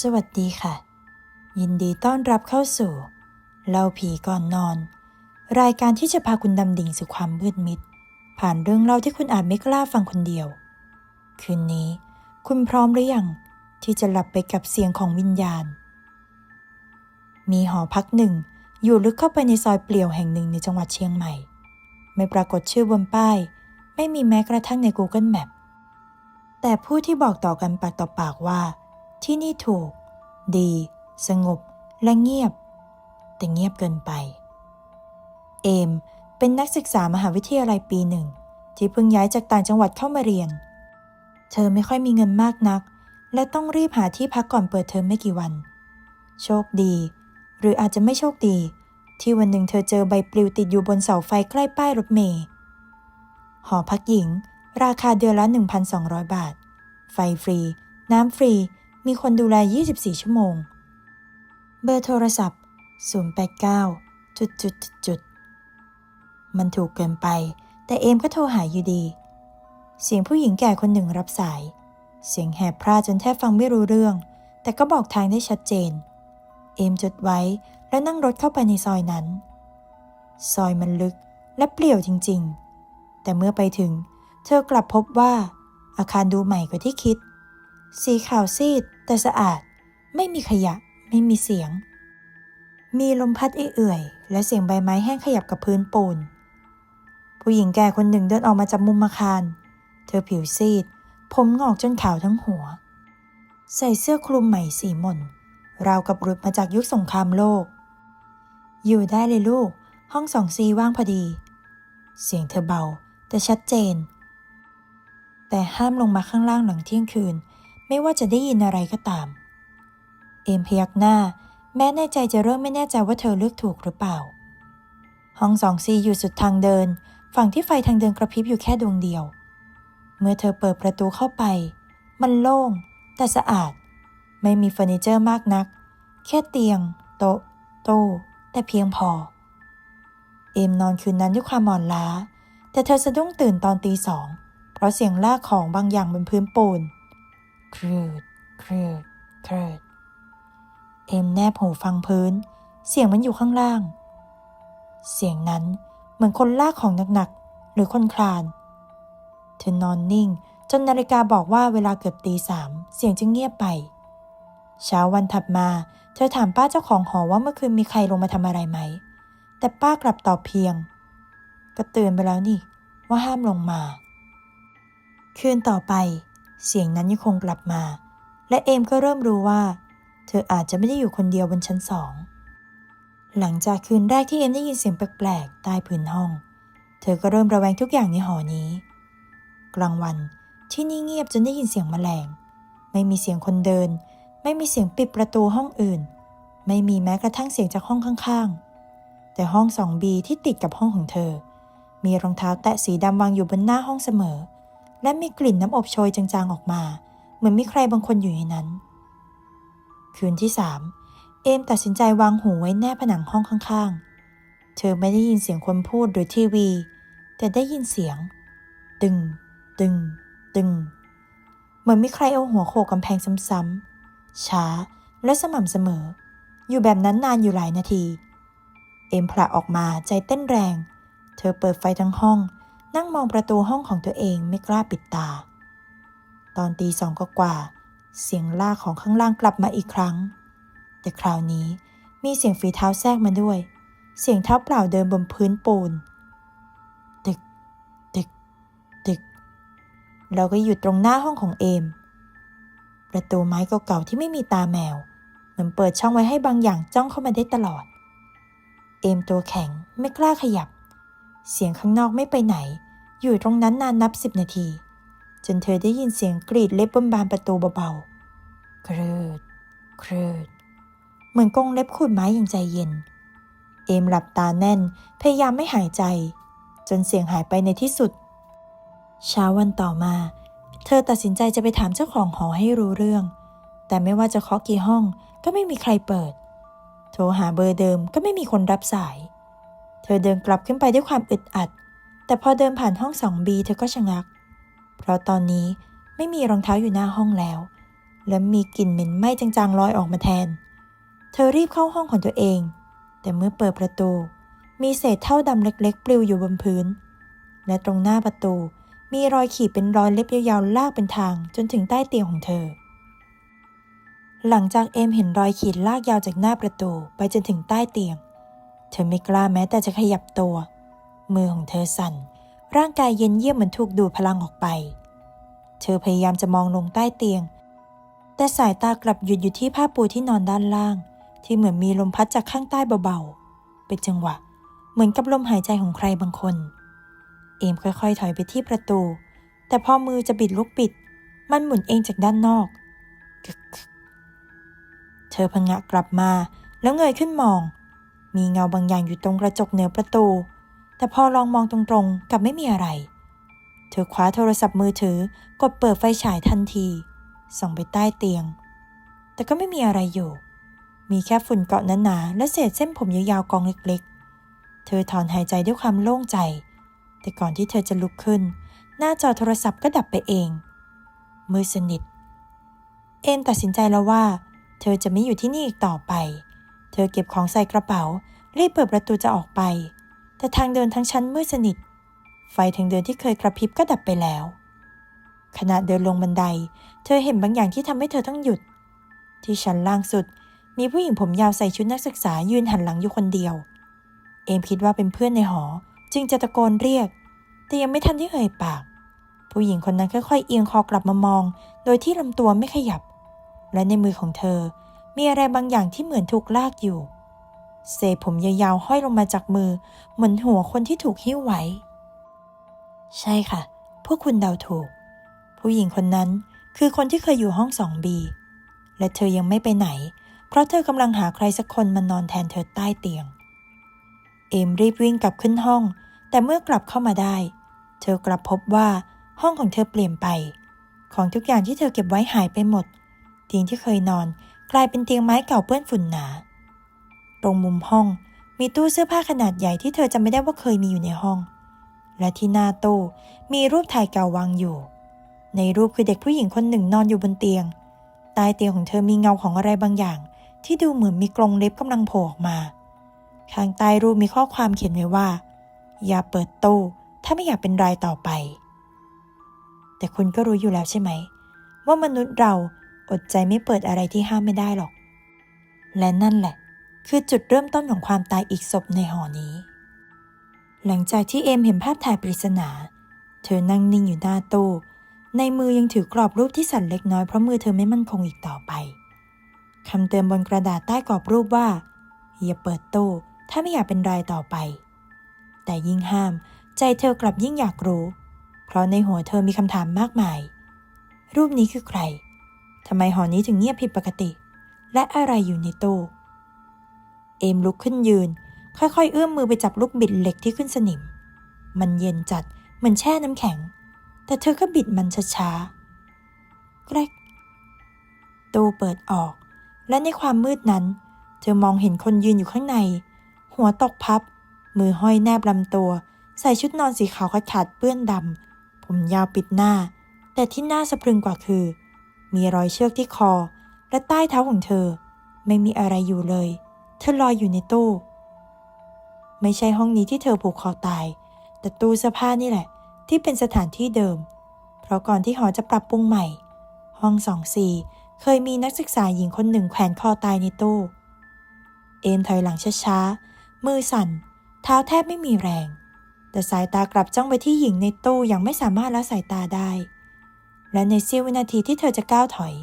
สวัสดีค่ะ ยินดีต้อนรับเข้าสู่ เล่าผีก่อนนอน รายการที่จะพาคุณดำดิ่งสู่ความมืดมิด ผ่านเรื่องเล่าที่คุณอาจไม่กล้าฟังคนเดียว คืนนี้ คุณพร้อมหรือยังที่จะหลับไปกับเสียงของวิญญาณ มีหอพักหนึ่ง อยู่ลึกเข้าไปในซอยเปลี่ยวแห่งหนึ่งในจังหวัดเชียงใหม่ ไม่ปรากฏชื่อบนป้าย ไม่มีแม้กระทั่งใน Google Map แต่ผู้ที่บอกต่อกันปากต่อปากว่า ที่นี่ถูก ดี สงบ และเงียบ แต่เงียบเกินไป เอมเป็นนักศึกษามหาวิทยาลัยปีหนึ่ง ที่เพิ่งย้ายจากต่างจังหวัดเข้ามาเรียน เธอไม่ค่อยมีเงินมากนัก และต้องรีบหาที่พักก่อนเปิดเทอมไม่กี่วัน โชคดี หรืออาจจะไม่โชคดี ที่วันหนึ่งเธอเจอใบปลิวติดอยู่บนเสาไฟใกล้ป้ายรถเมล์หอพักหญิง ราคาเดือนละ 1,200 บาท ไฟฟรี น้ำฟรี มีคนดูแล 24 ชั่วโมง เบอร์โทรศัพท์ 089จุดจุดจุดมันถูกเกินไป แต่เอมก็โทรหาอยู่ดี เสียงผู้หญิงแก่คนหนึ่งรับสาย เสียงแหบพร่าจนแทบฟังไม่รู้เรื่อง แต่ก็บอกทางได้ชัดเจน เอมจดไว้แล้วนั่งรถเข้าไปในซอยนั้น ซอยมันลึกและเปลี่ยวจริง ๆ แต่เมื่อไปถึง เธอกลับพบว่า อาคารดูใหม่กว่าที่คิด สีขาวซีด แต่สะอาดไม่มีขยะไม่มีเสียง มีลมพัดเอื่อยๆและเสียงใบไม้แห้งขยับกับพื้นปูน ผู้หญิงแก่คนหนึ่งเดินออกมาจากมุมอาคาร เธอผิวซีด ผมงอกจนขาวทั้งหัว ใส่เสื้อคลุมใหม่สีหม่นราวกับหลุดมาจากยุคสงครามโลก อยู่ได้เลยลูก ห้องสองซีว่างพอดี เสียงเธอเบาแต่ชัดเจน แต่ห้ามลงมาข้างล่างหลังเที่ยงคืน ไม่ว่าจะได้ยินอะไรก็ตาม เอมพยักหน้า แม้ในใจจะเริ่มไม่แน่ใจว่าเธอเลือกถูกหรือเปล่า ห้องสองซีอยู่สุดทางเดิน ฝั่งที่ไฟทางเดินกระพริบอยู่แค่ดวงเดียว เมื่อเธอเปิดประตูเข้าไป มันโล่ง แต่สะอาด ไม่มีเฟอร์นิเจอร์มากนัก แค่เตียง โต๊ะโต๊ะแต่เพียงพอ เอมนอนคืนนั้นด้วยความอ่อนล้า แต่เธอสะดุ้งตื่นตอนตีสอง เพราะเสียงลากของบางอย่างบนพื้นปูน ครืดครืดครืดเอมแนบหูฟังพื้น เสียงมันอยู่ข้างล่าง เสียงนั้นเหมือนคนลากของหนักๆ หรือคนคลาน เธอนอนนิ่งจนนาฬิกาบอกว่าเวลาเกือบตีสามเสียงจึงเงียบไป เช้าวันถัดมา เธอถามป้าเจ้าของหอว่าเมื่อคืนมีใครลงมาทำอะไรไหม แต่ป้ากลับตอบเพียง ก็เตือนไปแล้วนี่ ว่าห้ามลงมา คืนต่อไป เสียงนั้นยังคงกลับมา และเอมก็เริ่มรู้ว่า เธออาจจะไม่ได้อยู่คนเดียวบนชั้นสอง หลังจากคืนแรกที่เอมได้ยินเสียงแปลกๆใต้พื้นห้อง เธอก็เริ่มระแวงทุกอย่างในหอนี้ กลางวันที่นี่เงียบจนได้ยินเสียงแมลง ไม่มีเสียงคนเดิน ไม่มีเสียงปิดประตูห้องอื่น ไม่มีแม้กระทั่งเสียงจากห้องข้างๆ แต่ห้องสองบีที่ติดกับห้องของเธอ มีรองเท้าแตะสีดำวางอยู่บนหน้าห้องเสมอ และมีกลิ่นน้ำอบโชยจางๆออกมา เหมือนมีใครบางคนอยู่ในนั้น คืนที่สามเอมตัดสินใจวางหูไว้แนบผนังห้องข้างๆ เธอไม่ได้ยินเสียงคนพูดหรือทีวี แต่ได้ยินเสียง ตึง ตึง ตึง เหมือนมีใครเอาหัวโขกกำแพงซ้ำๆ ช้าและสม่ำเสมอ อยู่แบบนั้นนานอยู่หลายนาที เอมผละออกมาใจเต้นแรง เธอเปิดไฟทั้งห้อง นั่งมองประตูห้องของตัวเองไม่กล้าปิดตา ตอนตีสองก็กว่า เสียงลากของข้างล่างกลับมาอีกครั้ง แต่คราวนี้มีเสียงฝีเท้าแทรกมาด้วย เสียงเท้าเปล่าเดินบนพื้นปูน ตึก ตึก ตึกแล้วก็หยุดตรงหน้าห้องของเอม ประตูไม้เก่าๆที่ไม่มีตาแมว เหมือนเปิดช่องไว้ให้บางอย่างจ้องเข้ามาได้ตลอด เอมตัวแข็งไม่กล้าขยับ เสียงข้างนอกไม่ไปไหน อยู่ตรงนั้นนานนับสิบนาที จนเธอได้ยินเสียงกรีดเล็บบนบานประตูเบาๆครืดครืดเหมือนกงเล็บขูดไม้อย่างใจเย็น เอมหลับตาแน่นพยายามไม่หายใจ จนเสียงหายไปในที่สุด เช้าวันต่อมา เธอตัดสินใจจะไปถามเจ้าของหอให้รู้เรื่อง แต่ไม่ว่าจะเคาะกี่ห้องก็ไม่มีใครเปิด โทรหาเบอร์เดิมก็ไม่มีคนรับสาย เธอเดินกลับขึ้นไปด้วยความอึดอัด แต่พอเดินผ่านห้องสองบีเธอก็ชะงัก เพราะตอนนี้ไม่มีรองเท้าอยู่หน้าห้องแล้ว และมีกลิ่นเหม็นไหม้จางๆลอยออกมาแทน เธอรีบเข้าห้องของตัวเอง แต่เมื่อเปิดประตู มีเศษเท่าดำเล็กๆ ปลิวอยู่บนพื้น และตรงหน้าประตูมีรอยขีดเป็นรอยเล็บยาวๆลากเป็นทางจนถึงใต้เตียงของเธอ หลังจากเอมเห็นรอยขีดลากยาวจากหน้าประตูไปจนถึงใต้เตียง เธอไม่กล้าแม้แต่จะขยับตัว มือของเธอสั่น ร่างกายเย็นเยี่ยบเหมือนถูกดูดพลังออกไป เธอพยายามจะมองลงใต้เตียง แต่สายตากลับหยุดอยู่ที่ผ้าปูที่นอนด้านล่าง ที่เหมือนมีลมพัดจากข้างใต้เบาๆ เป็นจังหวะ เหมือนกับลมหายใจของใครบางคน เอมค่อยๆ ถอยไปที่ประตู แต่พอมือจะบิดลูกปิด มันหมุนเองจากด้านนอกกเธอพงะกลับมาแล้วเงยขึ้นมอง มีเงาบางอย่างอยู่ตรงกระจกเหนือประตู แต่พอลองมองตรงๆกับไม่มีอะไร เธอคว้าโทรศัพท์มือถือกดเปิดไฟฉายทันที ส่องไปใต้เตียง แต่ก็ไม่มีอะไรอยู่ มีแค่ฝุ่นเกาะหนาๆและเศษเส้นผมยาวๆกองเล็กๆ เธอถอนหายใจด้วยความโล่งใจ แต่ก่อนที่เธอจะลุกขึ้น หน้าจอโทรศัพท์ก็ดับไปเอง มือสนิท เอ็มตัดสินใจแล้วว่า เธอจะไม่อยู่ที่นี่อีกต่อไป เธอเก็บของใส่กระเป๋า รีบเปิดประตูจะออกไป แต่ทางเดินทั้งชั้นมืดสนิท ไฟทางเดินที่เคยกระพริบก็ดับไปแล้ว ขณะเดินลงบันได เธอเห็นบางอย่างที่ทำให้เธอต้องหยุด ที่ชั้นล่างสุดมีผู้หญิงผมยาวใส่ชุดนักศึกษายืนหันหลังอยู่คนเดียว เอมคิดว่าเป็นเพื่อนในหอ จึงจะตะโกนเรียก แต่ยังไม่ทันที่เอ่ยปาก ผู้หญิงคนนั้นค่อยๆเอียงคอกลับมามอง โดยที่ลำตัวไม่ขยับ และในมือของเธอ มีอะไรบางอย่างที่เหมือนถูกลากอยู่ เศษผมยาวๆห้อยลงมาจากมือ เหมือนหัวคนที่ถูกหิ้วไว้ ใช่ค่ะ พวกคุณเดาถูก ผู้หญิงคนนั้นคือคนที่เคยอยู่ห้องสองบีและเธอยังไม่ไปไหน เพราะเธอกำลังหาใครสักคนมานอนแทนเธอใต้เตียง เอมรีบวิ่งกลับขึ้นห้อง แต่เมื่อกลับเข้ามาได้ เธอกลับพบว่าห้องของเธอเปลี่ยนไป ของทุกอย่างที่เธอเก็บไว้หายไปหมดเตียงที่เคยนอน ลายเป็นเตียงไม้เก่าเปื้อนฝุ่นหนา ตรงมุมห้องมีตู้เสื้อผ้าขนาดใหญ่ที่เธอจำไม่ได้ว่าเคยมีอยู่ในห้อง และที่หน้าตู้มีรูปถ่ายเก่าวางอยู่ ในรูปคือเด็กผู้หญิงคนหนึ่งนอนอยู่บนเตียง ใต้เตียงของเธอมีเงาของอะไรบางอย่าง ที่ดูเหมือนมีกรงเล็บกำลังโผล่ออกมา ข้างใต้รูปมีข้อความเขียนไว้ว่า อย่าเปิดตู้ถ้าไม่อยากเป็นรายต่อไป แต่คุณก็รู้อยู่แล้วใช่ไหม ว่ามนุษย์เรา อดใจไม่เปิดอะไรที่ห้ามไม่ได้หรอก และนั่นแหละ คือจุดเริ่มต้นของความตายอีกศพในหอนี้ หลังจากที่เอมเห็นภาพถ่ายปริศนา เธอนั่งนิ่งอยู่หน้าตู้ ในมือยังถือกรอบรูปที่สั่นเล็กน้อยเพราะมือเธอไม่มั่นคงอีกต่อไปคำเตือนบนกระดาษใต้กรอบรูปว่า อย่าเปิดตู้ถ้าไม่อยากเป็นรายต่อไป แต่ยิ่งห้าม ใจเธอกลับยิ่งอยากรู้ เพราะในหัวเธอมีคำถามมากมาย รูปนี้คือใคร ทำไมหอนี้ถึงเงียบผิดปกติ และอะไรอยู่ในตู้ เอมลุกขึ้นยืน ค่อยๆ เอื้อมมือไปจับลูกบิดเหล็กที่ขึ้นสนิม มันเย็นจัดเหมือนแช่น้ำแข็ง แต่เธอก็บิดมันช้าๆแกรกตู้เปิดออก และในความมืดนั้น เธอมองเห็นคนยืนอยู่ข้างใน หัวตกพับ มือห้อยแนบลำตัว ใส่ชุดนอนสีขาวขาดเปื้อนดำผมยาวปิดหน้า แต่ที่น่าสะพรึงกว่าคือ มีรอยเชือกที่คอ และใต้เท้าของเธอ ไม่มีอะไรอยู่เลย เธอลอยอยู่ในตู้ ไม่ใช่ห้องนี้ที่เธอผูกคอตาย แต่ตู้เสื้อผ้านี่แหละ ที่เป็นสถานที่เดิม เพราะก่อนที่หอจะปรับปรุงใหม่ ห้องสองสี่เคยมีนักศึกษาหญิงคนหนึ่งแขวนคอตายในตู้ เอ็นถอยหลังช้าๆ มือสั่น เท้าแทบไม่มีแรง แต่สายตากลับจ้องไปที่หญิงในตู้อย่างไม่สามารถละสายตาได้ และในเสี้ยววินาทีที่เธอจะก้าวถอย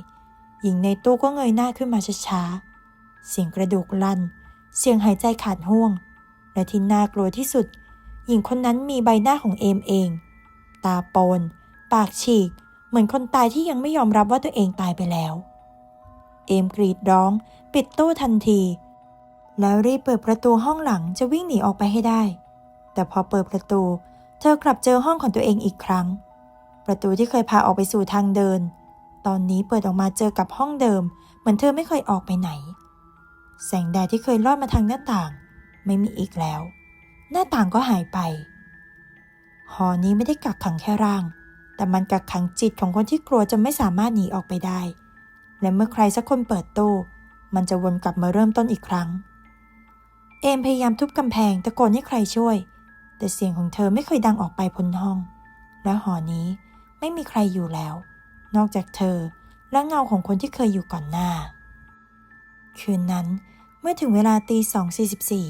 หญิงในตู้ก็เงยหน้าขึ้นมาช้าๆ เสียงกระดูกลั่น เสียงหายใจขาดห่วง และที่น่ากลัวที่สุด หญิงคนนั้นมีใบหน้าของเอมเอง ตาโปน ปากฉีก เหมือนคนตายที่ยังไม่ยอมรับว่าตัวเองตายไปแล้ว เอมกรีดร้อง ปิดตู้ทันที แล้วรีบเปิดประตูห้องหลังจะวิ่งหนีออกไปให้ได้ แต่พอเปิดประตู เธอกลับเจอห้องของตัวเองอีกครั้ง ประตูที่เคยพาออกไปสู่ทางเดิน ตอนนี้เปิดออกมาเจอกับห้องเดิม เหมือนเธอไม่เคยออกไปไหน แสงแดดที่เคยลอดมาทางหน้าต่าง ไม่มีอีกแล้ว หน้าต่างก็หายไป หอนี้ไม่ได้กักขังแค่ร่าง แต่มันกักขังจิตของคนที่กลัวจนไม่สามารถหนีออกไปได้ และเมื่อใครสักคนเปิดตู้มันจะวนกลับมาเริ่มต้นอีกครั้ง เอมพยายามทุบกำแพงตะโกนให้ใครช่วย แต่เสียงของเธอไม่เคยดังออกไปพ้นห้อง และหอนี้ ไม่มีใครอยู่แล้ว นอกจากเธอและเงาของคนที่เคยอยู่ก่อนหน้า คืนนั้นเมื่อถึงเวลาตีสองสี่สิบสี่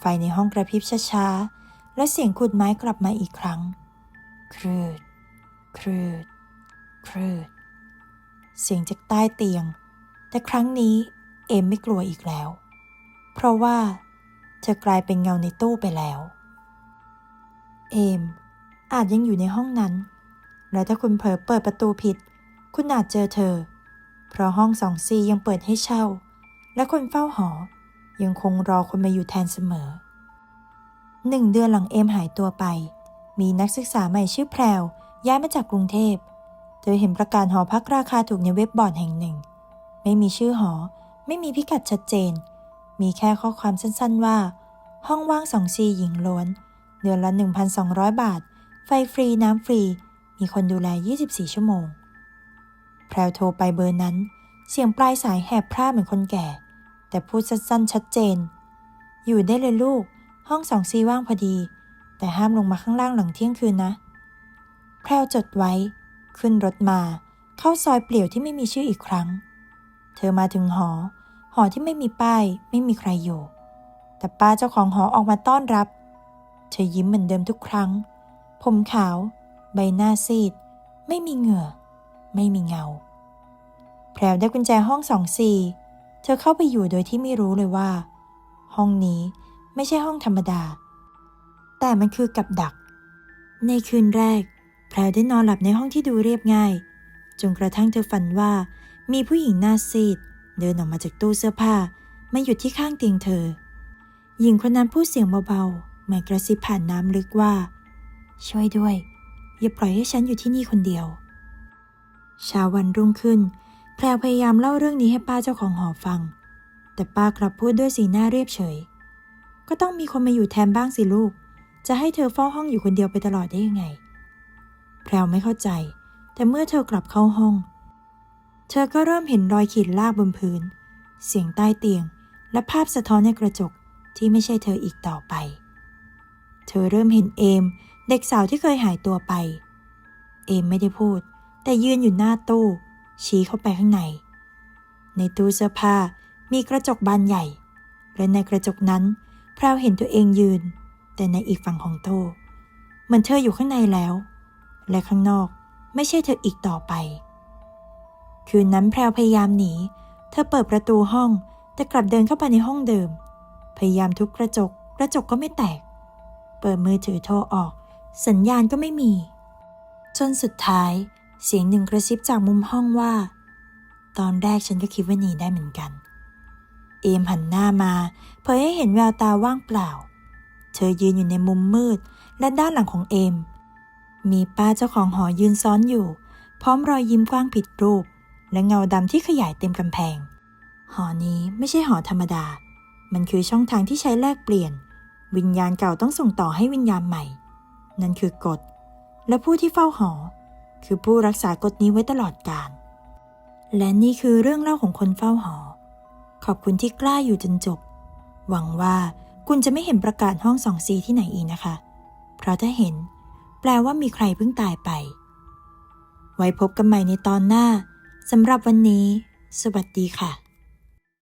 ไฟในห้องกระพริบช้าๆ และเสียงขุดไม้กลับมาอีกครั้ง ครืด ครืด ครืด เสียงจากใต้เตียง แต่ครั้งนี้เอมไม่กลัวอีกแล้ว เพราะว่าเธอกลายเป็นเงาในตู้ไปแล้ว เอมอาจยังอยู่ในห้องนั้น และถ้าคุณเผลอเปิดประตูผิด คุณอาจเจอเธอ เพราะห้องสองซียังเปิดให้เช่า และคนเฝ้าหอ ยังคงรอคนมาอยู่แทนเสมอหนึ่งเดือนหลังเอมหายตัวไป มีนักศึกษาใหม่ชื่อแพรวย้ายมาจากกรุงเทพ เธอเห็นประกาศหอพักราคาถูกในเว็บบอร์ดแห่งหนึ่ง ไม่มีชื่อหอ ไม่มีพิกัดชัดเจน มีแค่ข้อความสั้นๆว่า ห้องว่างสองซีหญิงล้วน เดือนละ 1,200 บาท ไฟฟรีน้ำฟรี มีคนดูแล 24 ชั่วโมง แพรวโทรไปเบอร์นั้น เสียงปลายสายแหบพร่าเหมือนคนแก่ แต่พูดสั้นๆ ชัดเจน อยู่ได้เลยลูก ห้องสองซีว่างพอดี แต่ห้ามลงมาข้างล่างหลังเที่ยงคืนนะ แพรวจดไว้ ขึ้นรถมา เข้าซอยเปลี่ยวที่ไม่มีชื่ออีกครั้ง เธอมาถึงหอ หอที่ไม่มีป้าย ไม่มีใครอยู่ แต่ป้าเจ้าของหอออกมาต้อนรับ เธอยิ้มเหมือนเดิมทุกครั้ง ผมขาว ใบหน้าซีด ไม่มีเหงื่อ ไม่มีเงา แพรวได้กุญแจห้องสองสี่เธอเข้าไปอยู่โดยที่ไม่รู้เลยว่า ห้องนี้ไม่ใช่ห้องธรรมดา แต่มันคือกับดัก ในคืนแรก แพรวได้นอนหลับในห้องที่ดูเรียบง่าย จนกระทั่งเธอฝันว่า มีผู้หญิงหน้าซีด เดินออกมาจากตู้เสื้อผ้ามาหยุดที่ข้างเตียงเธอ หญิงคนนั้นพูดเสียงเบาๆเหมือนกระซิบผ่านน้ำลึกว่า ช่วยด้วย อย่าปล่อยให้ฉันอยู่ที่นี่คนเดียว เช้าวันรุ่งขึ้น แพรวพยายามเล่าเรื่องนี้ให้ป้าเจ้าของหอฟัง แต่ป้ากลับพูดด้วยสีหน้าเรียบเฉย ก็ต้องมีคนมาอยู่แทนบ้างสิลูก จะให้เธอเฝ้าห้องอยู่คนเดียวไปตลอดได้ยังไง แพรวไม่เข้าใจ แต่เมื่อเธอกลับเข้าห้อง เธอก็เริ่มเห็นรอยขีดลากบนพื้น เสียงใต้เตียง และภาพสะท้อนในกระจกที่ไม่ใช่เธออีกต่อไป เธอเริ่มเห็นเอม เด็กสาวที่เคยหายตัวไป เอมไม่ได้พูด แต่ยืนอยู่หน้าตู้ ชี้เข้าไปข้างใน ในตู้เสื้อผ้ามีกระจกบานใหญ่ และในกระจกนั้นพราวเห็นตัวเองยืน แต่ในอีกฝั่งของตู้เหมือนเธออยู่ข้างในแล้ว และข้างนอกไม่ใช่เธออีกต่อไป คืนนั้นแพรวพยายามหนี เธอเปิดประตูห้อง แต่กลับเดินเข้าไปในห้องเดิม พยายามทุบกระจก กระจกก็ไม่แตก เปิดมือถือโทรออก สัญญาณก็ไม่มี จนสุดท้าย เสียงหนึ่งกระซิบจากมุมห้องว่า ตอนแรกฉันก็คิดว่าหนีได้เหมือนกัน เอมหันหน้ามา เผยให้เห็นแววตาว่างเปล่า เธอยืนอยู่ในมุมมืด และด้านหลังของเอม มีป้าเจ้าของหอยืนซ้อนอยู่ พร้อมรอยยิ้มกว้างผิดรูป และเงาดำที่ขยายเต็มกำแพง หอนี้ไม่ใช่หอธรรมดา มันคือช่องทางที่ใช้แลกเปลี่ยน วิญญาณเก่าต้องส่งต่อให้วิญญาณใหม่ นั่นคือกฎ และผู้ที่เฝ้าหอ คือผู้รักษากฎนี้ไว้ตลอดกาลและนี่คือเรื่องเล่าของคนเฝ้าหอ ขอบคุณที่กล้าอยู่จนจบ หวังว่าคุณจะไม่เห็นประกาศห้องสองซีที่ไหนอีกนะคะ เพราะถ้าเห็น แปลว่ามีใครเพิ่งตายไป ไว้พบกันใหม่ในตอนหน้าสำหรับวันนี้ สวัสดีค่ะ